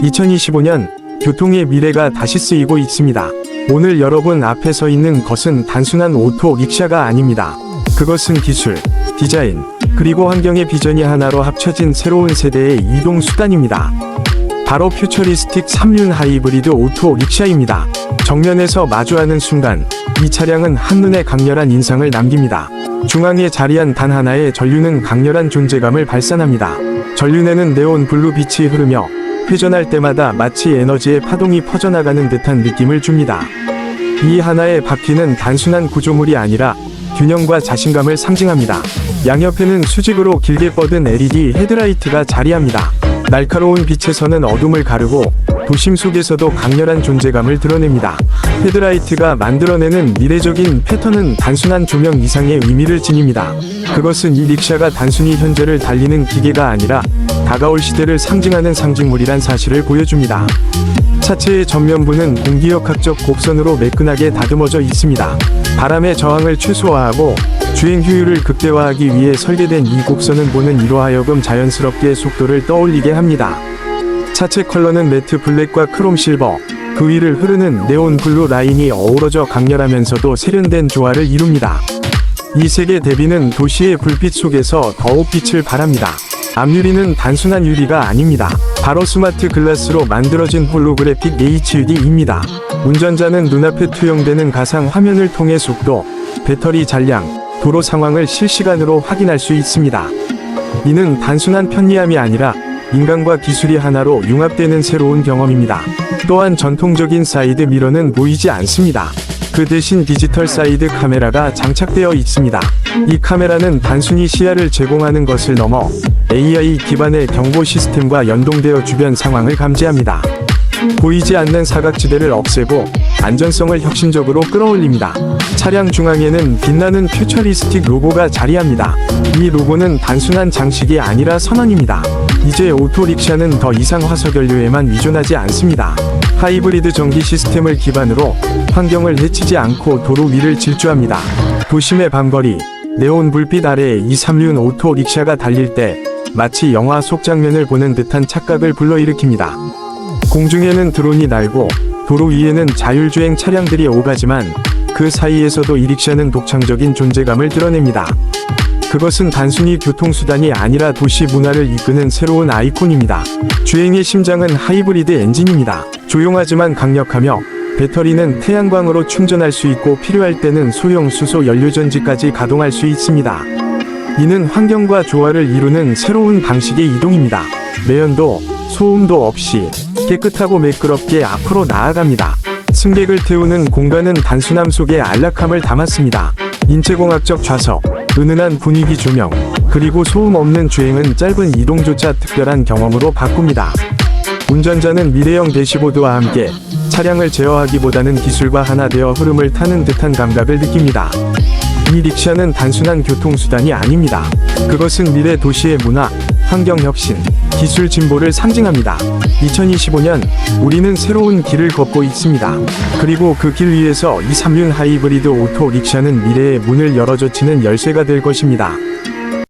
2025년 교통의 미래가 다시 쓰이고 있습니다. 오늘 여러분 앞에 서 있는 것은 단순한 오토 릭샤가 아닙니다. 그것은 기술, 디자인, 그리고 환경의 비전이 하나로 합쳐진 새로운 세대의 이동 수단입니다. 바로 퓨처리스틱 3륜 하이브리드 오토 릭샤입니다. 정면에서 마주하는 순간 이 차량은 한눈에 강렬한 인상을 남깁니다. 중앙에 자리한 단 하나의 전류는 강렬한 존재감을 발산합니다. 전륜에는 네온 블루 빛이 흐르며 회전할 때마다 마치 에너지의 파동이 퍼져나가는 듯한 느낌을 줍니다. 이 하나의 바퀴는 단순한 구조물이 아니라 균형과 자신감을 상징합니다. 양옆에는 수직으로 길게 뻗은 LED 헤드라이트가 자리합니다. 날카로운 빛에서는 어둠을 가르고 도심 속에서도 강렬한 존재감을 드러냅니다. 헤드라이트가 만들어내는 미래적인 패턴은 단순한 조명 이상의 의미를 지닙니다. 그것은 이 릭샤가 단순히 현재를 달리는 기계가 아니라 다가올 시대를 상징하는 상징물이란 사실을 보여줍니다. 차체의 전면부는 공기역학적 곡선으로 매끈하게 다듬어져 있습니다. 바람의 저항을 최소화하고 주행 효율을 극대화하기 위해 설계된 이 곡선은 보는 이로 하여금 자연스럽게 속도를 떠올리게 합니다. 차체 컬러는 매트 블랙과 크롬 실버, 그 위를 흐르는 네온 블루 라인이 어우러져 강렬하면서도 세련된 조화를 이룹니다. 이 색의 대비는 도시의 불빛 속에서 더욱 빛을 발합니다. 앞유리는 단순한 유리가 아닙니다. 바로 스마트 글라스로 만들어진 홀로그래픽 HUD입니다. 운전자는 눈앞에 투영되는 가상 화면을 통해 속도, 배터리 잔량, 도로 상황을 실시간으로 확인할 수 있습니다. 이는 단순한 편리함이 아니라 인간과 기술이 하나로 융합되는 새로운 경험입니다. 또한 전통적인 사이드 미러는 보이지 않습니다. 그 대신 디지털 사이드 카메라가 장착되어 있습니다. 이 카메라는 단순히 시야를 제공하는 것을 넘어 AI 기반의 경보 시스템과 연동되어 주변 상황을 감지합니다. 보이지 않는 사각지대를 없애고 안전성을 혁신적으로 끌어올립니다. 차량 중앙에는 빛나는 퓨처리스틱 로고가 자리합니다. 이 로고는 단순한 장식이 아니라 선언입니다. 이제 오토릭샤는 더 이상 화석연료에만 위존하지 않습니다. 하이브리드 전기 시스템을 기반으로 환경을 해치지 않고 도로 위를 질주합니다. 도심의 밤거리, 네온 불빛 아래에 2, 3륜 오토 릭샤가 달릴 때 마치 영화 속 장면을 보는 듯한 착각을 불러일으킵니다. 공중에는 드론이 날고 도로 위에는 자율주행 차량들이 오가지만 그 사이에서도 이 릭샤는 독창적인 존재감을 드러냅니다. 그것은 단순히 교통수단이 아니라 도시 문화를 이끄는 새로운 아이콘입니다. 주행의 심장은 하이브리드 엔진입니다. 조용하지만 강력하며 배터리는 태양광으로 충전할 수 있고 필요할 때는 소형 수소 연료전지까지 가동할 수 있습니다. 이는 환경과 조화를 이루는 새로운 방식의 이동입니다. 매연도, 소음도 없이 깨끗하고 매끄럽게 앞으로 나아갑니다. 승객을 태우는 공간은 단순함 속에 안락함을 담았습니다. 인체공학적 좌석, 은은한 분위기 조명, 그리고 소음 없는 주행은 짧은 이동조차 특별한 경험으로 바꿉니다. 운전자는 미래형 대시보드와 함께 차량을 제어하기보다는 기술과 하나 되어 흐름을 타는 듯한 감각을 느낍니다. 이 릭샤는 단순한 교통수단이 아닙니다. 그것은 미래 도시의 문화, 환경 혁신, 기술 진보를 상징합니다. 2025년 우리는 새로운 길을 걷고 있습니다. 그리고 그 길 위에서 2, 3륜 하이브리드 오토 릭샤는 미래의 문을 열어젖히는 열쇠가 될 것입니다.